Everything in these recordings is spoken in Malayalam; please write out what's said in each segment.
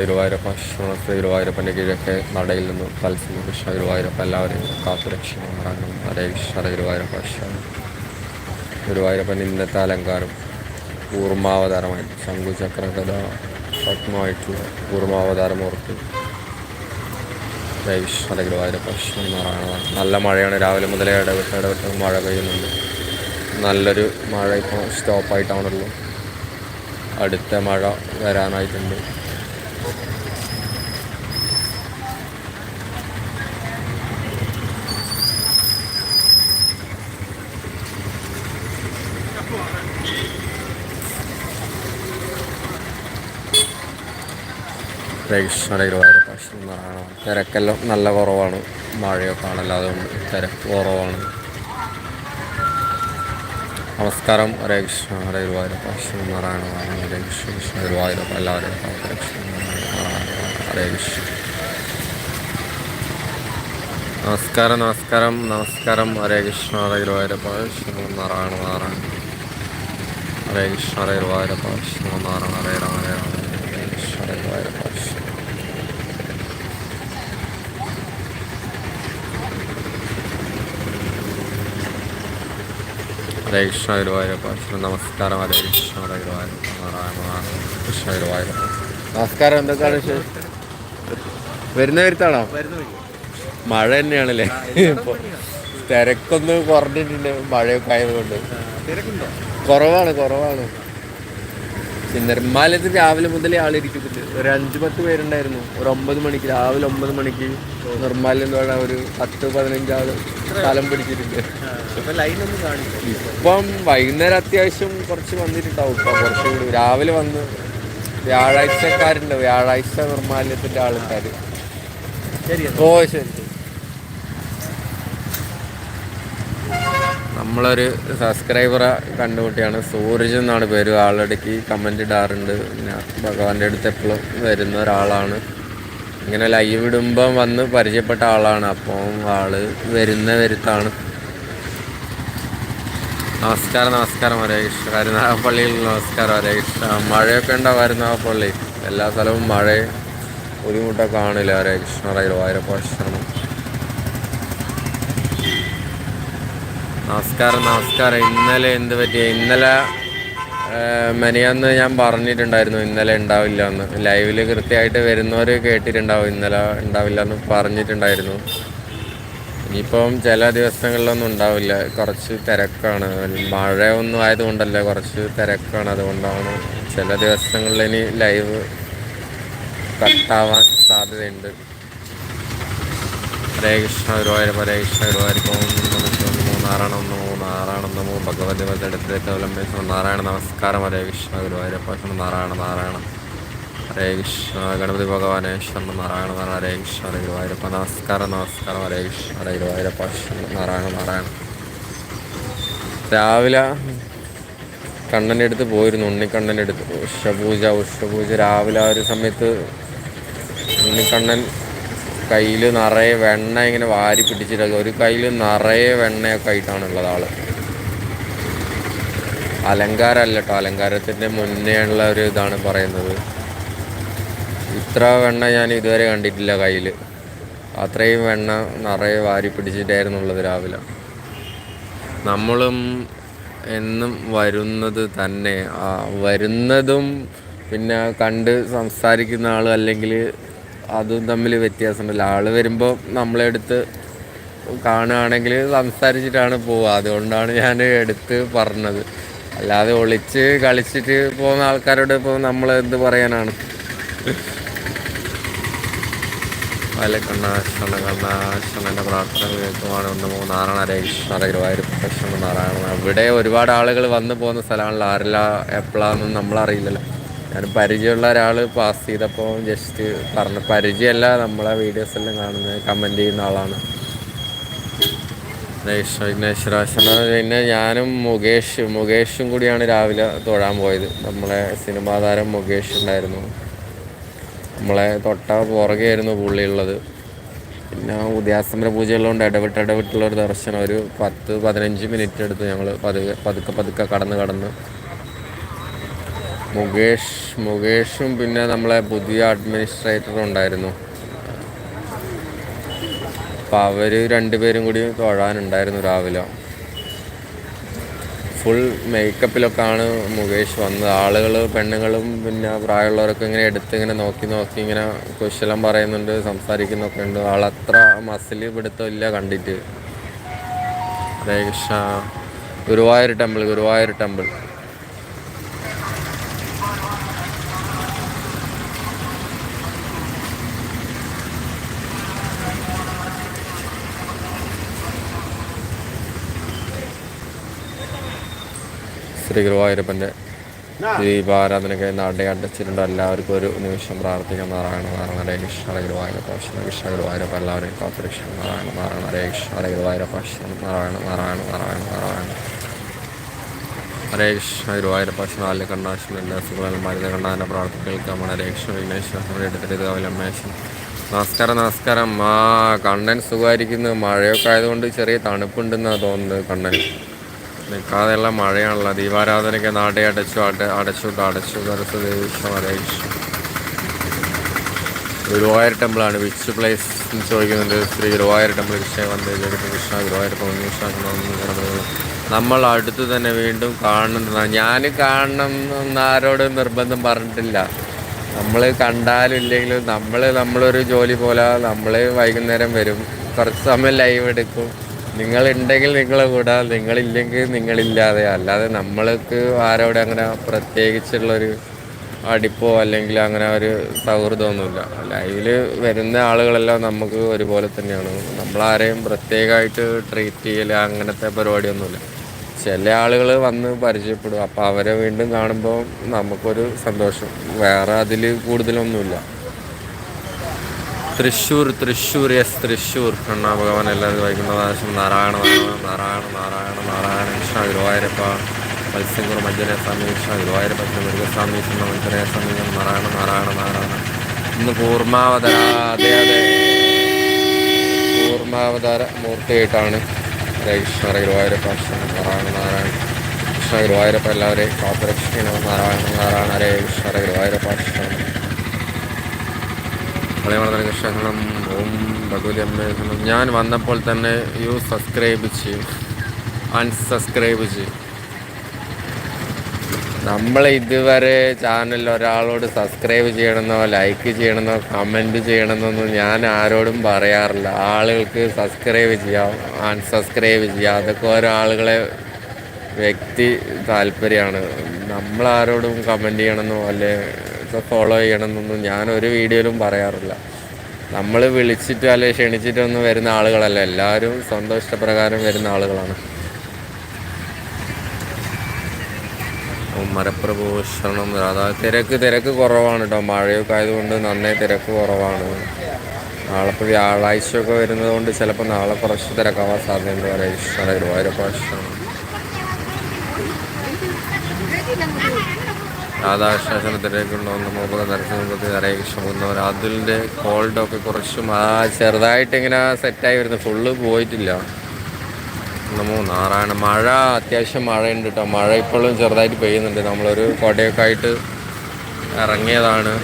ഗുരുവായൂരപ്പ ശ്രീ ഗുരുവായൂരപ്പന്റെ കീഴൊക്കെ നടയിൽ നിന്നും തത്സമയം കൃഷ്ണ ഗുരുവായൂരപ്പ എല്ലാവരെയും കാത്തുരക്ഷണം ഹരേ കൃഷ്ണ ഗുരുവായൂരപ്പ ഗുരുവായൂരപ്പന്റെ ഇന്നത്തെ അലങ്കാരം കൂർമാവതാരമായിട്ട് ശംഖുചക്ര കഥ പത്മമായിട്ടുള്ള കൂർമാവതാരമൂർത്തി കൃഷ്ണ ഗുരുവായൂരപ്പ പറയുന്നത് നല്ല മഴയാണ്. രാവിലെ മുതലേ ഇടവിട്ട് ഇടവിട്ട് മഴ പെയ്യുന്നുണ്ട്. നല്ലൊരു മഴ ഇപ്പോൾ സ്റ്റോപ്പായിട്ടാണല്ലോ അടുത്ത മഴ വരാനായിട്ടുണ്ട്. കൃഷ്ണ ഗുരുവായൂരപ്പ നാരായണ തിരക്കെല്ലാം നല്ല കുറവാണ് മഴയൊക്കെ ആണല്ലോ അതുകൊണ്ട് തിരക്ക് കുറവാണ് നമസ്കാരം ഗുരുവായൂരപ്പ ശ്രീനാരായണ ഹരേ കൃഷ്ണ ഗുരുവായൂരപ്പ എല്ലാവരും ഹരേ കൃഷ്ണ നമസ്കാരം നമസ്കാരം നമസ്കാരം. ഹരേ കൃഷ്ണ ഹരേ ഗുരുവായൂരപ്പ. ശ്രീനാരായണ നാരായണ. ഹരേ കൃഷ്ണ ഹരേ ഗുരുവായൂരപ്പ. ശ്രീനാരായണ ഹരേ രാമ ഹരേ രാമ. ഹരേ കൃഷ്ണ ഹരേ ഗുരുവായൂരപ്പ. ഹരേ കൃഷ്ണ ഗുരുവായൂരപ്പ. നമസ്കാരം. ഹരേ കൃഷ്ണ ഹരേ ഗുരുവായൂരപ്പ. നാരായണ കൃഷ്ണ ഗുരുവായൂരപ്പ. നമസ്കാരം. എന്തൊക്കെയാണ് വിശേഷം? വരുന്ന വരുത്താണോ മഴ തന്നെയാണല്ലേ? ഇപ്പൊ തിരക്കൊന്ന് കുറഞ്ഞിട്ടുണ്ട് മഴയൊക്കെ ആയതുകൊണ്ട്. കുറവാണ് കുറവാണ്. നിർമ്മാലയത്ത് രാവിലെ മുതലേ ആളിരിക്കുന്നുണ്ട് ഒരു അഞ്ച് പത്ത് പേരുണ്ടായിരുന്നു. ഒരു ഒമ്പത് മണിക്ക് രാവിലെ ഒമ്പത് മണിക്ക് നിർമ്മാലയം എന്ന് പറഞ്ഞാൽ ഒരു പത്ത് പതിനഞ്ച് ആൾ സ്ഥലം പിടിച്ചിട്ടുണ്ട്. ഇപ്പം വൈകുന്നേരം അത്യാവശ്യം കുറച്ച് വന്നിട്ടുണ്ടാവും. ഇപ്പം കുറച്ചുകൂടി. രാവിലെ വന്ന് വ്യാഴാഴ്ചക്കാരുണ്ട്. വ്യാഴാഴ്ച നിർമ്മാലയത്തിന്റെ ആൾക്കാർ ഓ ശരി നമ്മളൊരു സബ്സ്ക്രൈബറെ കണ്ടുമുട്ടിയാണ്. സൂരജ് എന്നാണ് പേര്. ആളിടയ്ക്ക് കമന്റ് ഇടാറുണ്ട്. പിന്നെ ഭഗവാന്റെ അടുത്ത് എപ്പോഴും വരുന്ന ഒരാളാണ്. ഇങ്ങനെ ലൈവ് ഇടുമ്പം വന്ന് പരിചയപ്പെട്ട ആളാണ്. അപ്പം ആൾ വരുന്ന വരുത്താണ്. നമസ്കാരം നമസ്കാരം. ഹരേ കൃഷ്ണ. കരുനാഗപ്പള്ളിയിൽ നമസ്കാരം ഹരേ മഴയൊക്കെ ഉണ്ടോ കരുനാഗപ്പള്ളി എല്ലാ സ്ഥലവും മഴ. ബുദ്ധിമുട്ടൊക്കെ കാണില്ല ഹരേ കൃഷ്ണ? ഹരേ വായൂരപ്പാശ്രമം നമസ്കാരം നമസ്കാരം. ഇന്നലെ എന്ത് പറ്റിയ? ഇന്നലെ മെനിയാന്ന് ഞാൻ പറഞ്ഞിട്ടുണ്ടായിരുന്നു ഇന്നലെ ഉണ്ടാവില്ല എന്ന് ലൈവിൽ കൃത്യമായിട്ട് വരുന്നവർ കേട്ടിട്ടുണ്ടാവും ഇന്നലെ ഉണ്ടാവില്ല എന്ന് പറഞ്ഞിട്ടുണ്ടായിരുന്നു. ഇനിയിപ്പം ചില ദിവസങ്ങളിലൊന്നും ഉണ്ടാവില്ല. കുറച്ച് തിരക്കാണ്. മഴ ഒന്നും ആയതുകൊണ്ടല്ല കുറച്ച് തിരക്കാണ് അതുകൊണ്ടാണ് ചില ദിവസങ്ങളിൽ ഇനി ലൈവ് കട്ടാവാൻ സാധ്യതയുണ്ട്. ഹരേ കൃഷ്ണ ഗുരുവായൂർ ഹരേ കൃഷ്ണ ഗുരുവായൂരിപ്പം മൂന്നാറാണെന്ന് മൂന്നാറാണെന്ന് മൂ ഭഗവതി എടുത്തേക്ക് നാരായണ നമസ്കാരം ഹരേ കൃഷ്ണ ഗുരുവായൂരപ്പ നാരായണ നാരായണ. ഹരേ കൃഷ്ണ ഗണപതി ഭഗവാനെ ശരണം നാരായണ നാരായണ ഹരേ കൃഷ്ണ ഹരേ ഗുരുവായൂരപ്പ. നമസ്കാരം നമസ്കാരം ഹരേ കൃഷ്ണ ഹരേ ഗുരുവായൂരപ്പ. നാരായണ നാരായണ. രാവിലെ കണ്ണന്റെ അടുത്ത് പോയിരുന്നു ഉണ്ണിക്കണ്ണന്റെ അടുത്ത്. ഉഷപൂജ ഉഷപൂജ. രാവിലെ ആ ഒരു സമയത്ത് ഉണ്ണിക്കണ്ണൻ കയ്യിൽ നിറയെ വെണ്ണ ഇങ്ങനെ വാരി പിടിച്ചിട്ടൊക്കെ ഒരു കയ്യിൽ നിറയെ വെണ്ണയൊക്കെ ആയിട്ടാണുള്ളത് ആൾ. അലങ്കാരമല്ല കേട്ടോ. അലങ്കാരത്തിന്റെ മുന്നേ ഉള്ള ഒരു ഇതാണ് പറയുന്നത്. ഇത്ര വെണ്ണ ഞാൻ ഇതുവരെ കണ്ടിട്ടില്ല കയ്യിൽ അത്രയും വെണ്ണ നിറയെ വാരി പിടിച്ചിട്ടായിരുന്നുള്ളത് രാവിലെ. നമ്മളും എന്നും വരുന്നത് തന്നെ. വരുന്നതും പിന്നെ കണ്ട് സംസാരിക്കുന്ന ആൾ അല്ലെങ്കിൽ അതും തമ്മിൽ വ്യത്യാസമുണ്ടല്ലോ. ആൾ വരുമ്പോൾ നമ്മളെടുത്ത് കാണുകയാണെങ്കിൽ സംസാരിച്ചിട്ടാണ് പോവുക. അതുകൊണ്ടാണ് ഞാൻ എടുത്ത് പറഞ്ഞത്. അല്ലാതെ ഒളിച്ച് കളിച്ചിട്ട് പോകുന്ന ആൾക്കാരോട് ഇപ്പോൾ നമ്മൾ എന്ത് പറയാനാണ്? വല കണ്ണാശണ കണ്ണാശണന്റെ പ്രാർത്ഥന കേൾക്കുവാണ് ഒന്ന് മൂന്നാറാണ് ഹരേശ്വര ഗുരുവായൂർ പ്രശ്നം നാറാണ് ഇവിടെ ഒരുപാട് ആളുകൾ വന്നു പോകുന്ന സ്ഥലമാണല്ലോ. ആരില്ല എപ്പോഴാണെന്നും നമ്മളറിയില്ലല്ലോ. ഞാൻ പരിചയമുള്ള ഒരാൾ പാസ് ചെയ്തപ്പോൾ ജസ്റ്റ് പറഞ്ഞു പരിചയമല്ല. നമ്മളെ വീഡിയോസ് എല്ലാം കാണുന്നത് കമന്റ് ചെയ്യുന്ന ആളാണ്. വിഘ്നേശ്വരാശന പിന്നെ ഞാനും മുകേഷ് മുകേഷും കൂടിയാണ് രാവിലെ തൊഴാൻ പോയത്. നമ്മളെ സിനിമാ താരം മുകേഷ് ഉണ്ടായിരുന്നു. നമ്മളെ തൊട്ട പുറകെയായിരുന്നു പുള്ളിയുള്ളത്. പിന്നെ ഉദയാസ്തമന പൂജയുള്ളതുകൊണ്ട് ഇടവിട്ട് ഇടവിട്ടുള്ള ഒരു ദർശനം ഒരു പത്ത് പതിനഞ്ച് മിനിറ്റ് എടുത്ത് ഞങ്ങൾ പതുക്കെ പതുക്കെ പതുക്കെ കടന്ന് കടന്ന്. മുകേഷ് മുകേഷും പിന്നെ നമ്മളെ പുതിയ അഡ്മിനിസ്ട്രേറ്ററും ഉണ്ടായിരുന്നു. അപ്പോൾ അവർ രണ്ടുപേരും കൂടി തൊഴാനുണ്ടായിരുന്നു രാവിലെ. ഫുൾ മേക്കപ്പിലൊക്കെയാണ് മുകേഷ് വന്നത്. ആളുകൾ പെണ്ണുങ്ങളും പിന്നെ പ്രായമുള്ളവരൊക്കെ ഇങ്ങനെ എടുത്ത് ഇങ്ങനെ നോക്കി നോക്കി ഇങ്ങനെ കുശലം പറയുന്നുണ്ട് സംസാരിക്കുന്നൊക്കെ ഉണ്ട്. ആളത്ര മസിൽ പിടുത്തമില്ല കണ്ടിട്ട്. ഗുരുവായൂർ ടെമ്പിൾ ഗുരുവായൂർ ടെമ്പിൾ ശ്രീ ഗുരുവായൂരപ്പന്റെ ദീപാരാധനയ്ക്ക് നാട്ടെ അടച്ചിട്ടുണ്ട് എല്ലാവർക്കും ഒരു നിമിഷം പ്രാർത്ഥിക്കുന്ന നാരായണ നാരായണ ഹരേ കൃഷ്ണ ഹരേ ഗുരുവായൂരപ്പ ശ്രീ കൃഷ്ണ ഗുരുവായൂരപ്പ. എല്ലാവരെയും കാത്തുരക്ഷിക്കും നാരായണ നാരായണ ഹരേ കൃഷ്ണ ഹരേ ഗുരുവായൂരപ്പ. കൃഷ്ണ നാരായണ നാരായണ നാരായണ നാരായണ. ഹരേ കൃഷ്ണ ഗുരുവായൂരപ്പ കൃഷ്ണ നാലിലെ കണ്ണാശം എല്ലാ സുഖങ്ങളും മരുന്ന് കണ്ണാന്റെ പ്രാർത്ഥനകൾക്ക് നമ്മുടെ ഹരേ കൃഷ്ണ വിഘ്നേശ്വര എടുത്തിട്ട് നമസ്കാരം നമസ്കാരം. ആ കണ്ണൻ സുഖമായിരിക്കുന്നു. മഴയൊക്കെ ആയതുകൊണ്ട് ചെറിയ തണുപ്പുണ്ടെന്നാണ് തോന്നുന്നത് കണ്ണൻ നിൽക്കാതെയുള്ള മഴയാണല്ലോ. ദീപാരാധനയ്ക്ക് നാട്ടെ അടച്ചു അട അടച്ചു അടച്ചു. സരസ്വതി ഗുരുവായൂർ ടെമ്പിളാണ് വിച്ച് പ്ലേസ് എന്ന് ചോദിക്കുന്നുണ്ട് ശ്രീ ഗുരുവായൂർ ടെമ്പിൾ വിഷയം വന്ന് കൃഷ്ണ ഗുരുവായൂർ നമ്മൾ അടുത്ത് തന്നെ വീണ്ടും കാണുന്നതാണ്. ഞാൻ കാണണം എന്ന് ആരോടും നിർബന്ധം പറഞ്ഞിട്ടില്ല. നമ്മൾ കണ്ടാലും ഇല്ലെങ്കിലും നമ്മൾ നമ്മളൊരു ജോലി പോലെ നമ്മൾ വൈകുന്നേരം വരും. കുറച്ച് സമയം ലൈവ് എടുക്കും. നിങ്ങളുണ്ടെങ്കിൽ നിങ്ങളെ കൂടെ നിങ്ങളില്ലെങ്കിൽ നിങ്ങളില്ലാതെ. അല്ലാതെ നമ്മൾക്ക് ആരോടെ അങ്ങനെ പ്രത്യേകിച്ചുള്ളൊരു അടിപ്പോ അല്ലെങ്കിൽ അങ്ങനെ ഒരു സൗഹൃദമൊന്നുമില്ല. ലൈവിൽ വരുന്ന ആളുകളെല്ലാം നമുക്ക് ഒരുപോലെ തന്നെയാണ്. നമ്മളാരെയും പ്രത്യേകമായിട്ട് ട്രീറ്റ് ചെയ്യൽ അങ്ങനത്തെ പരിപാടിയൊന്നുമില്ല. ചില ആളുകൾ വന്ന് പരിചയപ്പെടും. അപ്പോൾ അവരെ വീണ്ടും കാണുമ്പോൾ നമുക്കൊരു സന്തോഷം. വേറെ അതിൽ കൂടുതലൊന്നുമില്ല. തൃശ്ശൂർ തൃശ്ശൂർ യെസ് തൃശ്ശൂർ. കണ്ണ ഭഗവാൻ എല്ലാവരും പ്രാവശ്യം നാരായണ നാരായണ നാരായണ നാരായണ കൃഷ്ണ ഗുരുവായൂരപ്പ. മത്സ്യങ്കുറ മഞ്ജന സ്വാമി കൃഷ്ണ ഗുരുവായൂരപ്പ മൃഗസ്വാമി കൃഷ്ണ മഞ്ജന സ്വാമി നാരായണ നാരായണ നാരായണ. ഇന്ന് കൂർമാവതാര അതെ അതെ പൂർണാവതാര മൂർത്തിയായിട്ടാണ് കൃഷ്ണ ഗുരുവായൂരപ്പ നാരായണ നാരായണ കൃഷ്ണ ഗുരുവായൂരപ്പ എല്ലാവരെയും കാത്തുരക്ഷിക്കണം. നാരായണ നാരായണ ഹരേ കൃഷ്ണ ഗുരുവായൂരപ്പ കൃഷ്ണ കൃഷ്ണങ്ങളും ഓം ഭഗവതി അമ്മേ ഞാൻ വന്നപ്പോൾ തന്നെ യു സബ്സ്ക്രൈബ് ചെയ്യും. അൺസബ്സ്ക്രൈബ് ചെയ്യും. നമ്മൾ ഇതുവരെ ചാനൽ ഒരാളോട് സബ്സ്ക്രൈബ് ചെയ്യണമെന്നോ ലൈക്ക് ചെയ്യണമെന്നോ കമന്റ് ചെയ്യണമെന്നൊന്നും ഞാൻ ആരോടും പറയാറില്ല. ആളുകൾക്ക് സബ്സ്ക്രൈബ് ചെയ്യാം അൺസബ്സ്ക്രൈബ് ചെയ്യാം. അതൊക്കെ ഓരോ ആളുകളെ വ്യക്തി താല്പര്യമാണ്. നമ്മളാരോടും കമന്റ് ചെയ്യണമെന്നോ അല്ലെ ഫോളോ ചെയ്യണമെന്നൊന്നും ഞാൻ ഒരു വീഡിയോയിലും പറയാറില്ല. നമ്മൾ വിളിച്ചിട്ട് അല്ലെ ക്ഷണിച്ചിട്ടൊന്നും വരുന്ന ആളുകളല്ല. എല്ലാവരും സ്വന്തം ഇഷ്ടപ്രകാരം വരുന്ന ആളുകളാണ്. മരപ്രഭൂഷണം രാധാ തിരക്ക് തിരക്ക് കുറവാണ് കേട്ടോ മഴയൊക്കെ ആയതുകൊണ്ട് നന്നേ തിരക്ക് കുറവാണ്. നാളെ ഇപ്പോൾ വ്യാഴാഴ്ചയൊക്കെ വരുന്നത് കൊണ്ട് ചിലപ്പോൾ നാളെ കുറച്ച് തിരക്കാവാൻ സാധ്യതയുണ്ട്. ഗുരുവായൂർ ഇഷ്ടം ഗുരുവായൂരപ്പ ഒന്ന് ദർശനത്തിൽ ഹരേ കൃഷ്ണ പോകുന്നവർ അതിന്റെ കോൾഡൊക്കെ കുറച്ചും ആ ചെറുതായിട്ട് ഇങ്ങനെ സെറ്റായി വരുന്നത് ഫുള്ള് പോയിട്ടില്ല. ഒന്ന് നാരായണ മഴ അത്യാവശ്യം മഴയുണ്ട് കേട്ടോ മഴ ഇപ്പോഴും ചെറുതായിട്ട് പെയ്യുന്നുണ്ട്. നമ്മളൊരു കൊടയൊക്കെ ആയിട്ട് ഇറങ്ങിയതാണ്.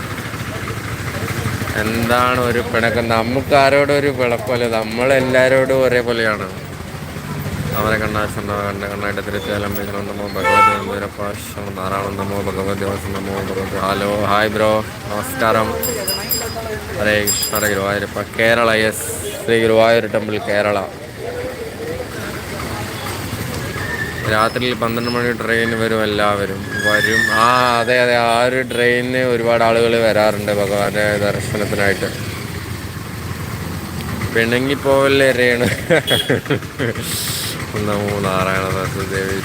എന്താണ് ഒരു പിണക്കം? നമുക്ക് ആരോടും ഒരു പിളപ്പല്ല നമ്മളെല്ലാവരോടും ഒരേപോലെയാണ്. അവരെ കണ്ണാശം കണ്ട കണ്ണായിട്ട് തിരുച്ചാലം നമോ ഭഗവതി വീരപ്പാശം നാരായണ നമോ ഭഗവതി ദിവസം നമോ ഭഗവതി. ഹലോ ഹായ് ബ്രോ നമസ്കാരം. ഹരേ കൃഷ്ണ ഹരേ ഗുരുവായൂരപ്പ. കേരള യെസ്. ശ്രീ ഗുരുവായൂർ ടെമ്പിൾ കേരള. രാത്രിയിൽ പന്ത്രണ്ട് മണി ട്രെയിൻ വരും എല്ലാവരും. വരും. ആ അതെ അതെ. ആ ഒരു ട്രെയിനിന് ഒരുപാട് ആളുകൾ വരാറുണ്ട് ഭഗവാന്റെ ദർശനത്തിനായിട്ട്. പിണങ്ങിപ്പോവല്ലേ രേണു? നമോ നാരായണ ദേവി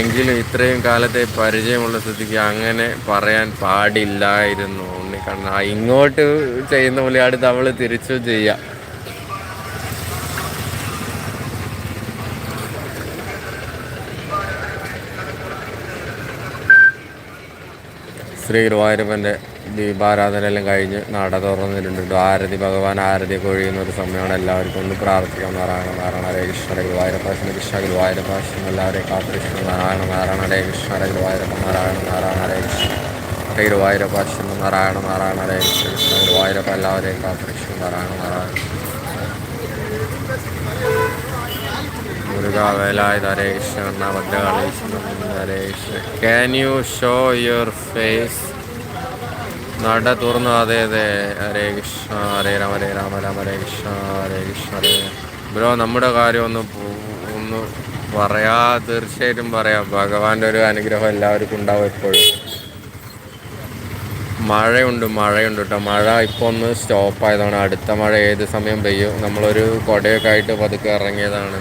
എങ്കിലും ഇത്രയും കാലത്തെ പരിചയമുള്ള സ്ഥിതിക്ക് അങ്ങനെ പറയാൻ പാടില്ലായിരുന്നു. ഉണ്ണിക്കണ്ണ ഇങ്ങോട്ട് ചെയ്യുന്ന പോലെ അടുത്ത് അവൾ തിരിച്ചു ചെയ്യാം. ശ്രീ ഗുരുവായൂരപ്പന്റെ ദീപാരാധന എല്ലാം കഴിഞ്ഞ് നട തുറന്നിട്ടുണ്ട്. ആരതി ഭഗവാൻ ആരതി കൊഴിയുന്ന ഒരു സമയമാണ്. എല്ലാവർക്കും ഒന്ന് പ്രാർത്ഥിക്കാം. നാരായണ നാരായണ ഹരേ കൃഷ്ണ ഹരേ ഗുരുവായൂരപ്പ ശ്രീ കൃഷ്ണ ഗുരുവായൂരപ്പ ശ്രീ എല്ലാവരെയും കാത്തുകൃഷ്ണ നാരായണ നാരായണ ഹരേ കൃഷ്ണ ഹരേ ഗുരുവായൂരപ്പ നാരായണ നാരായണ ഹരേ കൃഷ്ണ. ഹരേ ഗുരുവായൂരപ്പ നാരായണ നാരായണ ഹരേ കൃഷ്ണ കൃഷ്ണ ഗുരുവായൂരപ്പ എല്ലാവരെയും കാത്തുകൃഷ്ണ Narayana Narayana. Muruga Hare Krishna Kanna Bhadrakali Hare Krishna can you show your face നട തുറന്നു. അതെ അതെ. ഹരേ കൃഷ്ണ ഹരേ രാമ ഹരേ രാമ രാമ ഹരേ കൃഷ്ണ ഹരേ കൃഷ്ണ ഹരേ ബ്രോ നമ്മുടെ കാര്യം ഒന്ന് ഒന്ന് പറയാ. തീർച്ചയായിട്ടും പറയാം. ഭഗവാന്റെ ഒരു അനുഗ്രഹം എല്ലാവർക്കും ഉണ്ടാവും എപ്പോഴും. മഴയുണ്ട് മഴയുണ്ട് കേട്ടോ. മഴ ഇപ്പോൾ ഒന്ന് സ്റ്റോപ്പ് ആയതാണ് അടുത്ത മഴ ഏത് സമയം പെയ്യും? നമ്മളൊരു കുടയൊക്കെ ആയിട്ട് പതുക്കെ ഇറങ്ങിയതാണ്.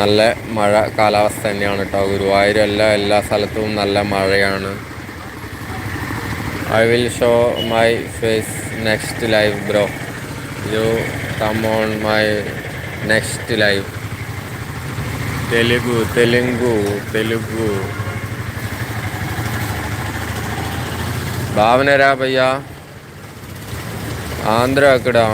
നല്ല മഴ കാലാവസ്ഥ തന്നെയാണ് കേട്ടോ ഗുരുവായൂരല്ല എല്ലാ സ്ഥലത്തും നല്ല മഴയാണ്. I will show my face next live bro you come on my next live Telugu Telugu Telugu ഭാവനരാ പയ്യ ആന്ധ്ര ആക്കടാ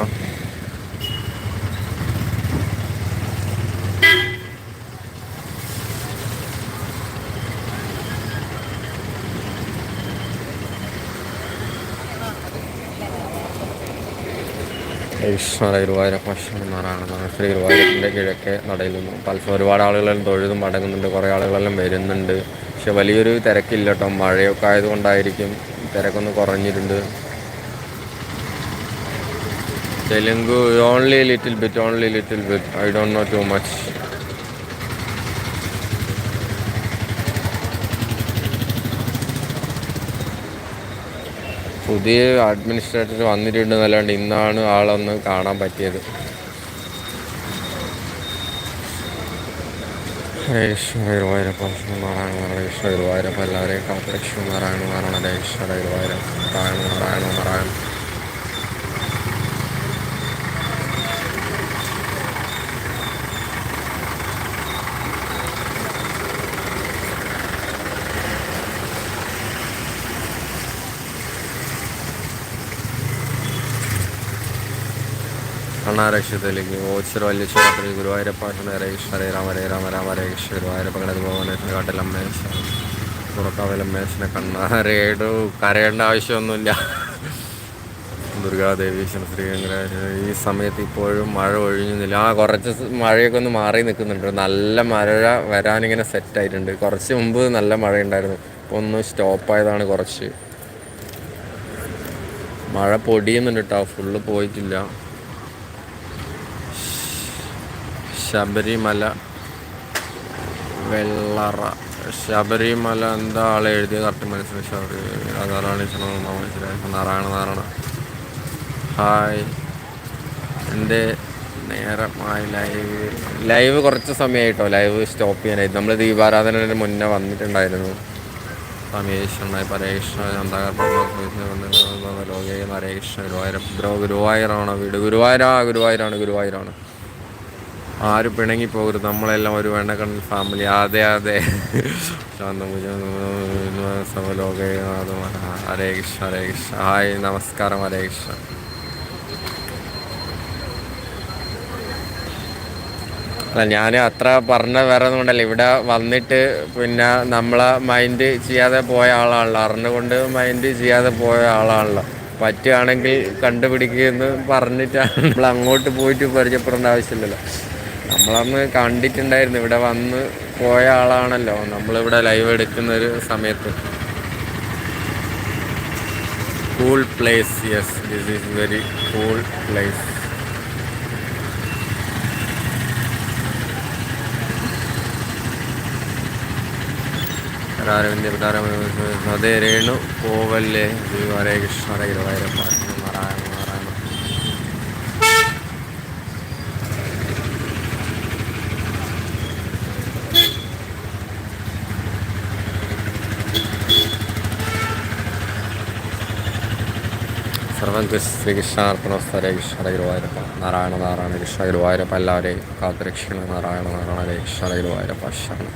കൃഷ്ണ ഗുരുവായൂരപ്പ നാരായണ ശ്രീ ഗുരുവായൂരപ്പന്റെ കിഴക്കെ നടയിൽ നിന്നും പല ഒരുപാട് ആളുകളെല്ലാം തൊഴുതും മടങ്ങുന്നുണ്ട് കുറേ ആളുകളെല്ലാം വരുന്നുണ്ട്. പക്ഷെ വലിയൊരു തിരക്കില്ല കേട്ടോ. മഴയൊക്കെ ആയതുകൊണ്ടായിരിക്കും തിരക്കൊന്ന് കുറഞ്ഞിട്ടുണ്ട്. Telugu only little bit only little bit I don't know too much പുതിയ അഡ്മിനിസ്ട്രേറ്റർ വന്നിട്ടുണ്ട് എന്നല്ലാണ്ട് ഇന്നാണ് ആളൊന്ന് കാണാൻ പറ്റിയത്. ഹരേ കൃഷ്ണ ഗുരുവായൂരപ്പ നാരായണ ഗുരുവായൂരപ്പ എല്ലാവരെയും കാത്തു കൃഷ്ണ നാരായണ നാരായണ ഹരേ ഗുരുവായൂരപ്പ് ഹരേ ഗുരുവായൂരപ്പ നാരായണ നാരായണ നാരായണ അണ്ണാരക്ഷത്തിലേക്ക് ഓച്ചിറ വല്യശ്വരാത്രി ക്ഷേത്രത്തിൽ ഗുരുവായൂരപ്പ കൃഷ്ണ ഹരേ ഹരേ രാമ ഹരേ രാമ രാമ ഹരേ കൃഷ്ണ ഗുരുവായൂരപ്പ ഭവനേശ്വര കാട്ടിലമ്മേശ പുറക്കാവിലമ്മേശനെ കണ്ണാരേടു കരയേണ്ട ആവശ്യമൊന്നുമില്ല. ദുർഗാദേവി ശ്രീകങ്കര ഈ സമയത്ത് ഇപ്പോഴും മഴ ഒഴിഞ്ഞില്ല ആ കുറച്ച് മഴയൊക്കെ ഒന്ന് മാറി നിൽക്കുന്നുണ്ട്. നല്ല മഴ വരാനിങ്ങനെ സെറ്റായിട്ടുണ്ട്. കുറച്ച് മുമ്പ് നല്ല മഴ ഉണ്ടായിരുന്നു ഇപ്പോൾ ഒന്ന് സ്റ്റോപ്പായതാണ് കുറച്ച്. മഴ പൊടിയുന്നുണ്ട് കേട്ടോ ഫുള്ള് പോയിട്ടില്ല. ശബരിമല വെള്ളറ ശബരിമല എന്താ ആളെ എഴുതിയ കറക്റ്റ് ശബരി രാധാറാണീശ്വരൻ മനസ്സിലായി നാരായണ നാരായണ ഹായ് എന്റെ നേരമായി ലൈവ് ലൈവ് കുറച്ച് സമയമായിട്ടോ ലൈവ് സ്റ്റോപ്പ് ചെയ്യാനായി നമ്മൾ ദീപാരാധനയുടെ മുന്നേ വന്നിട്ടുണ്ടായിരുന്നു സമയേശ്വരനായി പരേകൃഷ്ണ ലോകേ ഹരേകൃഷ്ണ ഗുരുവായൂര ബ്രോ ഗുരുവായൂരാണോ വീട് ഗുരുവായൂരാ ഗുരുവായൂരാണ് ഗുരുവായൂരാണ് ആരും പിണങ്ങി പോകരുത്. നമ്മളെല്ലാം ഒരു വെണ്ണക്കണ്ണൻ ഫാമിലി അതെ അതെ. ലോക ഹരേ കൃഷ്ണ ഹരേ കൃഷ്ണ. ഹായ് നമസ്കാരം ഹരേ കൃഷ്ണ. അല്ല ഞാൻ അത്ര പറഞ്ഞ വേറെ കൊണ്ടല്ല. ഇവിടെ വന്നിട്ട് പിന്നെ നമ്മളെ മൈൻഡ് ചെയ്യാതെ പോയ ആളാണല്ലോ. അറിഞ്ഞുകൊണ്ട് മൈൻഡ് ചെയ്യാതെ പോയ ആളാണല്ലോ. പറ്റുകയാണെങ്കിൽ കണ്ടുപിടിക്കുമെന്ന് പറഞ്ഞിട്ടാണ്. നമ്മൾ അങ്ങോട്ട് പോയിട്ട് പരിചയപ്പെടേണ്ട ആവശ്യമില്ലല്ലോ. നമ്മളന്ന് കണ്ടിട്ടുണ്ടായിരുന്നു. ഇവിടെ വന്ന് പോയ ആളാണല്ലോ. നമ്മളിവിടെ ലൈവ് എടുക്കുന്ന ഒരു സമയത്ത്. Cool place yes this is very cool place Aravind അതെ രേണു കോവല്ലേ ഹരേ കൃഷ്ണ ഹരേ ഗുരുവായൂരപ്പ നാരായണ നാരായണ സർവം ശ്രീകൃഷ്ണാർപ്പണ ഹരേ കൃഷ്ണ ഗുരുവായൂരപ്പ നാരായണ നാരായണ കൃഷ്ണ ഗുരുവായൂരപ്പ എല്ലാവരെയും കാത്തുരക്ഷിക്കണം. നാരായണ നാരായണ കൃഷ്ണ ഗുരുവായൂരപ്പ ശരണം.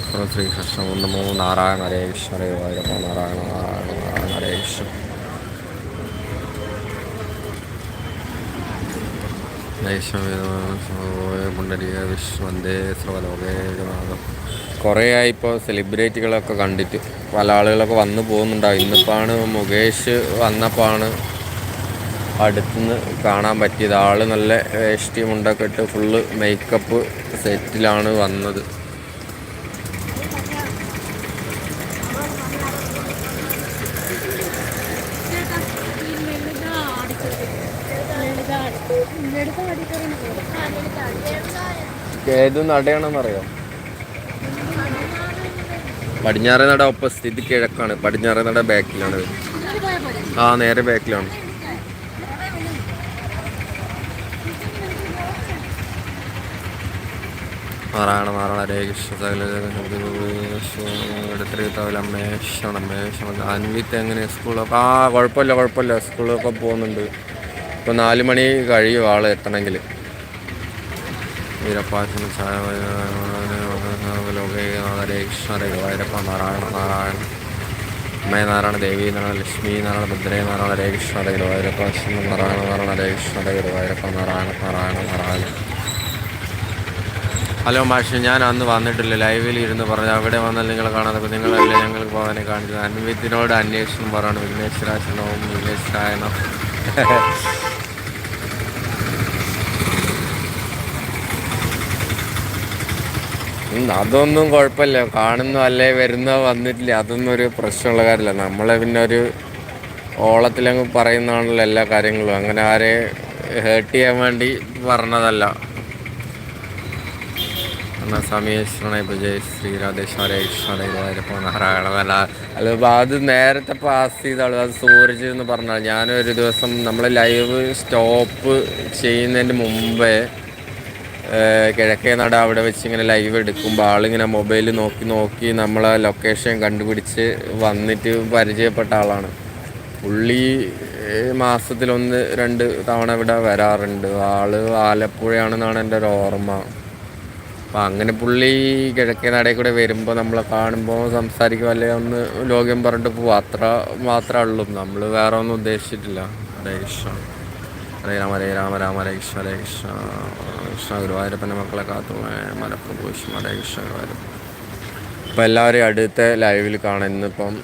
പരസ്പരം ശ്രീകൃഷ്ണ നമോ നാരായണ ഹരേ കൃഷ്ണ ഗുരുവായൂരപ്പ നാരായണ നാരായണ നാരായണ ഹരേ കൃഷ്ണ പുണ്ടരിക വിശ്വന്തേ സർവലോകേകനാഥം കുറേ ആയി ഇപ്പോൾ സെലിബ്രിറ്റികളൊക്കെ കണ്ടിട്ട്. പല ആളുകളൊക്കെ വന്നു പോകുന്നുണ്ടാവും. ഇന്നിപ്പാണ് മുകേഷ് വന്നപ്പോഴാണ് അടുത്തുനിന്ന് കാണാൻ പറ്റിയത്. ആൾ നല്ല വേഷ്ടി മുണ്ടൊക്കെ ഇട്ട് ഫുള്ള് മേക്കപ്പ് സെറ്റിലാണ് വന്നത്. ഏത് നടയാണെന്നറിയോ? പടിഞ്ഞാറേ നട ഓപ്പോസിറ്റ് ഇത് കിഴക്കാണ്. പടിഞ്ഞാറേ നട ബാക്കിലാണ്. ആ നേരെ ബാക്കിലാണ്. മാറാണ് മാറാണ്. ഹരേ കൃഷ്ണ സകല അൻവിത്ത് എങ്ങനെ സ്കൂളൊക്കെ ആ കുഴപ്പമില്ല കുഴപ്പമില്ല. സ്കൂളൊക്കെ പോകുന്നുണ്ട്. ഇപ്പോൾ നാല് മണി കഴിയും ആൾ എത്തണമെങ്കിൽ വീരപ്പാച്ചന ചായ ലോകേനാഥ ഹരേ കൃഷ്ണ ഹരേ ഗുരുവായൂരപ്പ നാരായണ നാരായണ അമ്മേ നാരായണ ദേവി നാരായണ ലക്ഷ്മി നാരായണ ഭദ്രേ നാരായണ ഹരേ കൃഷ്ണ ഹരേ ഗുരുവായൂരപ്പ ശിവ നാരായണ നാരായണ ഹരേ കൃഷ്ണ ഗുരുവായൂരപ്പ നാരായണ നാരായണ നാരായണ. ഹലോ മാഷ് ഞാൻ അന്ന് വന്നിട്ടില്ല. ലൈവിൽ ഇരുന്ന് പറഞ്ഞു അവിടെ വന്നാൽ നിങ്ങൾ കാണാതെ നിങ്ങളല്ലേ ഞങ്ങൾ പോകാനെ കാണിച്ചത്. അൻവിത്തിനോട് അന്വേഷണം പറയണം. വിഘ്നേശ്വരാശനവും വിഘ്നേശ്വരായണം അതൊന്നും കുഴപ്പമില്ല. കാണുന്നു അല്ലേ വരുന്നോ വന്നിട്ടില്ല. അതൊന്നും ഒരു പ്രശ്നമുള്ള കാര്യമില്ല. നമ്മളെ പിന്നെ ഒരു ഓളത്തിലങ്ങ് പറയുന്നതാണല്ലോ എല്ലാ കാര്യങ്ങളും. അങ്ങനെ ആരെ ഹേർട്ട് ചെയ്യാൻ വേണ്ടി പറഞ്ഞതല്ല. എന്നാ സമീശ്വരണ ഇപ്പൊ ജയ് ശ്രീരാധേശ്വര ഇപ്പൊ അത് നേരത്തെ പാസ് ചെയ്ത ആൾ അത് സൂരജ് എന്ന് പറഞ്ഞാൽ ഞാനൊരു ദിവസം നമ്മൾ ലൈവ് സ്റ്റോപ്പ് ചെയ്യുന്നതിന് മുമ്പേ കിഴക്കേ നട അവിടെ വെച്ച് ഇങ്ങനെ ലൈവ് എടുക്കുമ്പോൾ ആളിങ്ങനെ മൊബൈൽ നോക്കി നോക്കി നമ്മളെ ലൊക്കേഷൻ കണ്ടുപിടിച്ച് വന്നിട്ട് പരിചയപ്പെട്ട ആളാണ്. പുള്ളി മാസത്തിലൊന്ന് രണ്ട് തവണ ഇവിടെ വരാറുണ്ട്. ആൾ ആലപ്പുഴയാണെന്നാണ് എന്റെ ഒരു ഓർമ്മ. അപ്പം അങ്ങനെ പുള്ളി കിഴക്കേ നടയിൽ കൂടെ വരുമ്പോൾ നമ്മളെ കാണുമ്പോൾ സംസാരിക്കും അല്ലെ ഒന്ന് ലോകം പറഞ്ഞിട്ട് പോവും. അത്ര മാത്രമേ ഉള്ളൂ. നമ്മൾ വേറെ ഒന്നും ഉദ്ദേശിച്ചിട്ടില്ല. അതേ കൃഷ്ണ ഹരേ രാമ ഹരേ രാമ രാമ ഹരേ കൃഷ്ണ ഹരേ കൃഷ്ണ. കൃഷ്ണ ഗുരുവായൂരപ്പന്റെ മക്കളെ കാത്തു മലപ്പുറം കൃഷ്ണ ഹരേ കൃഷ്ണ ഗുരുവായൂരപ്പൻ ഇപ്പം എല്ലാവരെയും അടുത്ത ലൈവിൽ കാണാം. ഇന്നിപ്പം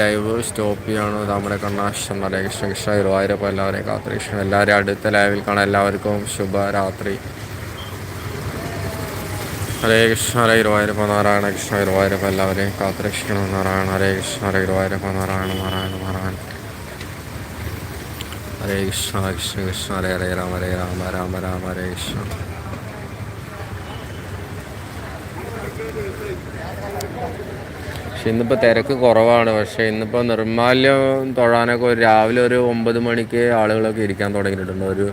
ലൈവ് സ്റ്റോപ്പ് ചെയ്യാണ്. താമര കണ്ണാശം ഹരേ കൃഷ്ണ കൃഷ്ണ ഗുരുവായൂരപ്പം എല്ലാവരെയും കാത്തു കൃഷ്ണ എല്ലാവരെയും അടുത്ത ലൈവിൽ കാണാം. എല്ലാവർക്കും ശുഭരാത്രി. ഹരേ കൃഷ്ണ ഹരേ ഗുരുവായൂരപ്പ നാരായണ കൃഷ്ണ ഗുരുവായൂരപ്പ എല്ലാവരെയും കാത്തുരക്ഷിക്കണം. നാരായണ ഹരേ കൃഷ്ണ ഹരേ ഗുരുവായൂരപ്പ നാരായണ നാരായണ നാരായണ. ഹരേ കൃഷ്ണ കൃഷ്ണ കൃഷ്ണ ഹരേ ഹരേ രാമ ഹരേ രാമ രാമ രാമ ഹരേ കൃഷ്ണ പക്ഷെ ഇന്നിപ്പോൾ തിരക്ക് കുറവാണ്. പക്ഷേ ഇന്നിപ്പോൾ നിർമ്മാല്യം തൊഴാനൊക്കെ ഒരു രാവിലെ ഒരു ഒമ്പത് മണിക്ക് ആളുകളൊക്കെ ഇരിക്കാൻ തുടങ്ങിയിട്ടുണ്ട്. ഒരു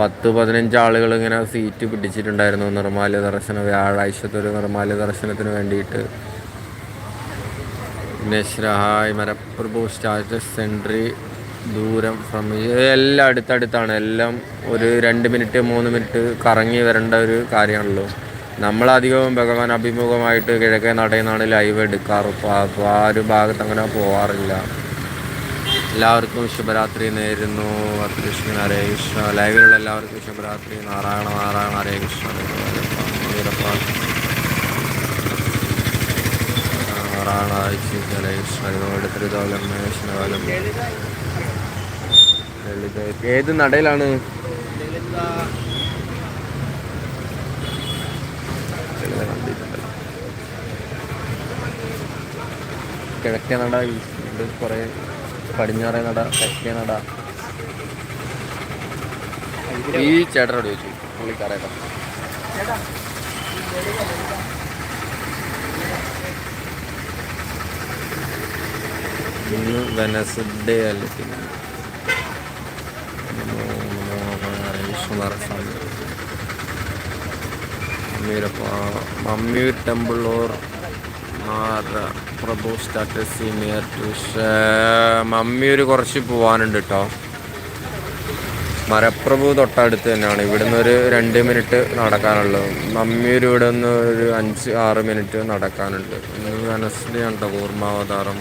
പത്ത് പതിനഞ്ച് ആളുകൾ ഇങ്ങനെ സീറ്റ് പിടിച്ചിട്ടുണ്ടായിരുന്നു. നിർമ്മാല്യ ദർശനം വ്യാഴാഴ്ചത്തെ ഒരു നിർമ്മാല്യ ദർശനത്തിന് വേണ്ടിയിട്ട്. വിഘ്നേശ്വരഹായ് മരപ്രഭു സ്റ്റാറ്റസ് സെൻട്രി ദൂരം ഫ്രം എല്ലാം അടുത്തടുത്താണ്. എല്ലാം ഒരു രണ്ട് മിനിറ്റ് മൂന്ന് മിനിറ്റ് കറങ്ങി വരേണ്ട ഒരു കാര്യമാണല്ലോ. നമ്മളധികവും ഭഗവാൻ അഭിമുഖമായിട്ട് കിഴക്കേ നടയിൽ നിന്നാണ് ലൈവ് എടുക്കാറ്. അപ്പോൾ ആ ഒരു ഭാഗത്ത് അങ്ങനെ പോവാറില്ല. എല്ലാവർക്കും ശുഭരാത്രി നേരുന്നു. കൃഷ്ണൻ ഹരേ കൃഷ്ണ. ലൈവിലുള്ള എല്ലാവർക്കും ശുഭരാത്രി. നാരായണ നാരായണ ഹരേ കൃഷ്ണ. നാരായണ ഹരേ കൃഷ്ണ. എടുത്തിരുതോലം മേശനകാലം. ലളിത ഏത് നടയിലാണ്? കിഴക്കേ നട ഉണ്ട് കുറേ പടിഞ്ഞാറേ നട തെക്കേ നട. ഈ ചേട്ടനോട് ചോദിച്ചു പുള്ളിക്കാരേട്ടാ ഇന്ന് വെനസ്ഡേ അല്ലേ പിന്നെ നമോ നമോ ഹരീശ്വരസ്വാമി മമ്മിയുടെ മമ്മിയൂർ ടെമ്പിൾ ഓർ പ്രഭു സ്റ്റാറ്റസ് നിയർ ടു ഒരു കുറച്ച് പോവാനുണ്ട് കേട്ടോ മരപ്രഭു തൊട്ടടുത്ത് തന്നെയാണ്. ഇവിടുന്ന് ഒരു രണ്ട് മിനിറ്റ് നടക്കാനുള്ളത് മമ്മിയൂർ ഇവിടെ നിന്ന് ഒരു അഞ്ച് ആറ് മിനിറ്റ് നടക്കാനുണ്ട്. വെനസ്ഡേ ഉണ്ട് കൂർമാവതാരം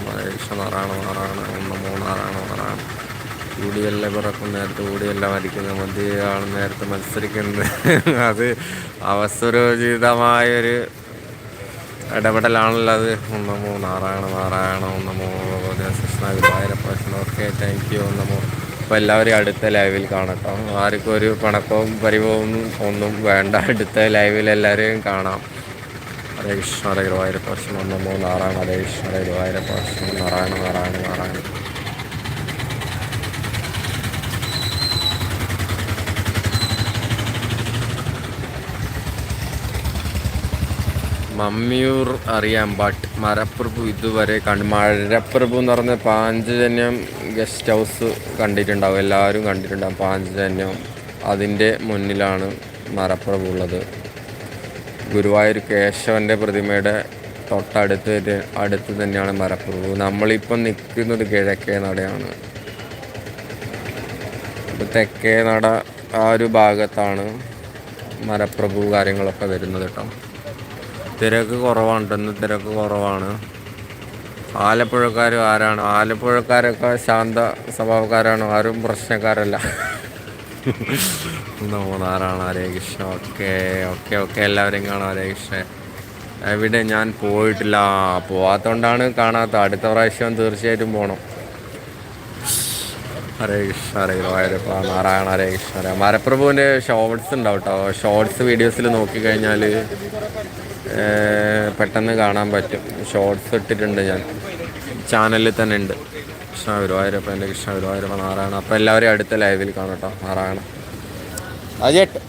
നാറാണ് നാറാണ് നമ്മൾ കൂടിയെല്ലാം പിറക്കും നേരത്തെ കൂടിയെല്ലാം മരിക്കുന്നത് മധ്യയാണ് നേരത്തെ മത്സരിക്കുന്നത്. അത് അവസരോചിതമായൊരു ഇടപെടലാണല്ലോ അത്. ഒന്നമോ Narayana Narayana ഒന്നമോ Krishna Guruvayurappan okay thank you ഒന്നമോ അപ്പോൾ എല്ലാവരും അടുത്ത ലൈവിൽ കാണട്ടോ. ആർക്കും ഒരു പണക്കവും പരിവവും ഒന്നും വേണ്ട. അടുത്ത ലൈവിൽ എല്ലാവരെയും കാണാം. ഹരേ കൃഷ്ണ ഹരേ ഗുരുവായൂരപ്പ ഒന്നമോ നാരായണ നാറായണ ഹരേ കൃഷ്ണ ഹരേ ഗുരുവായൂരപ്പ നാരായണ നാരായണ നാരായണ മമ്മിയൂർ അറിയാം ബട്ട് മരപ്രഭു ഇതുവരെ കണ്ട് മരപ്രഭു എന്ന് പറഞ്ഞ പാഞ്ചജന്യം ഗസ്റ്റ് ഹൗസ് കണ്ടിട്ടുണ്ടാവും എല്ലാവരും കണ്ടിട്ടുണ്ടാവും പാഞ്ചജന്യം. അതിന്റെ മുന്നിലാണ് മരപ്രഭു ഉള്ളത്. ഗുരുവായൂർ കേശവന്റെ പ്രതിമയുടെ തൊട്ടടുത്ത് അടുത്ത് തന്നെയാണ് മരപ്രഭു. നമ്മളിപ്പം നിൽക്കുന്നത് കിഴക്കേ നടയാണ്. തെക്കേ നട ആ ഒരു ഭാഗത്താണ് മരപ്രഭു കാര്യങ്ങളൊക്കെ വരുന്നത് കേട്ടോ. തിരക്ക് കുറവാണ് ഇന്ന് തിരക്ക് കുറവാണ്. ആലപ്പുഴക്കാരും ആരാണ്? ആലപ്പുഴക്കാരൊക്കെ ശാന്ത സ്വഭാവക്കാരാണ് ആരും പ്രശ്നക്കാരല്ല. മൂന്നാറാണ് Hare Krishna okay okay okay എല്ലാവരെയും കാണാം ഹരേ കൃഷ്ണ എവിടെ ഞാൻ പോയിട്ടില്ല. പോവാത്തോണ്ടാണ് കാണാത്ത അടുത്ത പ്രാവശ്യം തീർച്ചയായിട്ടും പോകണം ഹരേ കൃഷ്ണ ഹരേ ഗുരുവായൂരപ്പ നാരായണ ഹരേ കൃഷ്ണ ഹരേ മരപ്രഭുവിന്റെ ഷോർട്സ് ഉണ്ടാവും കേട്ടോ ഷോർട്സ് വീഡിയോസിൽ നോക്കിക്കഴിഞ്ഞാൽ പെട്ടെന്ന് കാണാൻ പറ്റും. ഷോർട്സ് ഇട്ടിട്ടുണ്ട് ഞാൻ. ചാനലിൽ തന്നെ ഉണ്ട്. കൃഷ്ണ ഗുരുവായൂരപ്പ എന്റെ കൃഷ്ണ ഗുരുവായൂരപ്പ നാരായണ അപ്പം എല്ലാവരെയും അടുത്ത ലൈവിൽ കാണട്ടോ നാരായണ അജേട്ട്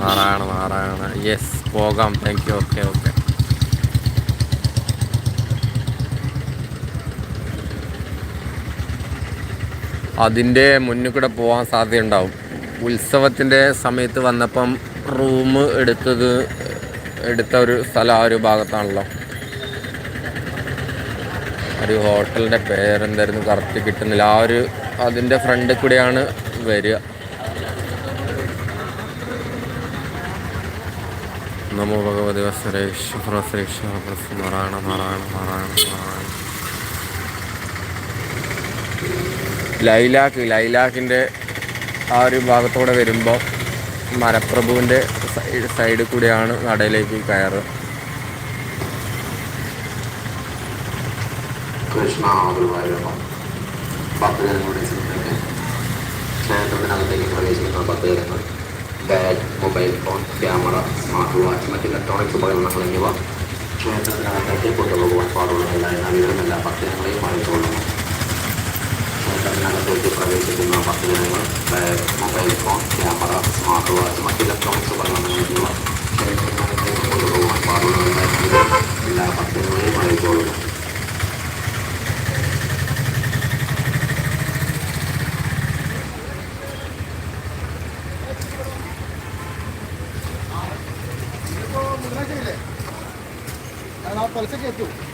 നാരായണ നാരായണ യെസ് പോകാം. താങ്ക് യു ഓക്കെ ഓക്കെ അതിന്റെ മുന്നിൽ കൂടെ പോകാൻ സാധ്യതയുണ്ടാവും. ഉത്സവത്തിന്റെ സമയത്ത് വന്നപ്പം റൂം എടുത്തത് എടുത്ത ഒരു സ്ഥലം ആ ഒരു ഭാഗത്താണല്ലോ. ഒരു ഹോട്ടലിന്റെ പേരെന്തായിരുന്നു? കറക്റ്റ് കിട്ടുന്നില്ല. ആ ഒരു അതിന്റെ ഫ്രണ്ടിൽ കൂടെയാണ് വരിക. നമോ ഭഗവതി വസ്തുരേഷ് പ്രശ്രേഷ് നാരായണ നാരായണ നാരായണ നാരായണ. ലൈലാക്ക് ലൈലാക്കിന്റെ ആ ഒരു ഭാഗത്തൂടെ വരുമ്പോൾ മരപ്രഭുവിന്റെ സൈഡ് സൈഡിൽ കൂടിയാണ് നടയിലേക്ക് കയറ്. കൃഷ്ണ പ്രവേശിക്കുന്ന ഭക്തജനങ്ങൾ bag mobile phone camera smart watch മറ്റ് ഇലക്ട്രോണിക്സ് ഉപകരണങ്ങൾ എന്നിവ ക്ഷേത്രത്തിനകത്തേക്ക് കൊണ്ടുപോകുവാൻ വിവരം എല്ലാ ഭക്തജനങ്ങളെയും അറിയിച്ചുകൊള്ളുന്നു. ക്ഷേത്രത്തിനകത്തേക്ക് പ്രവേശിക്കുന്ന വസ്തുജനങ്ങൾ mobile phone camera smart watch മറ്റ് ഇലക്ട്രോണിക്സ് ഉപകരണങ്ങൾ എന്നിവ പാടുള്ളതല്ല എന്ന വിവരം എല്ലാ ഭക്തങ്ങളെയും അറിയിച്ചുകൊള്ളുന്നു ആ പലിശക്ക് എത്തും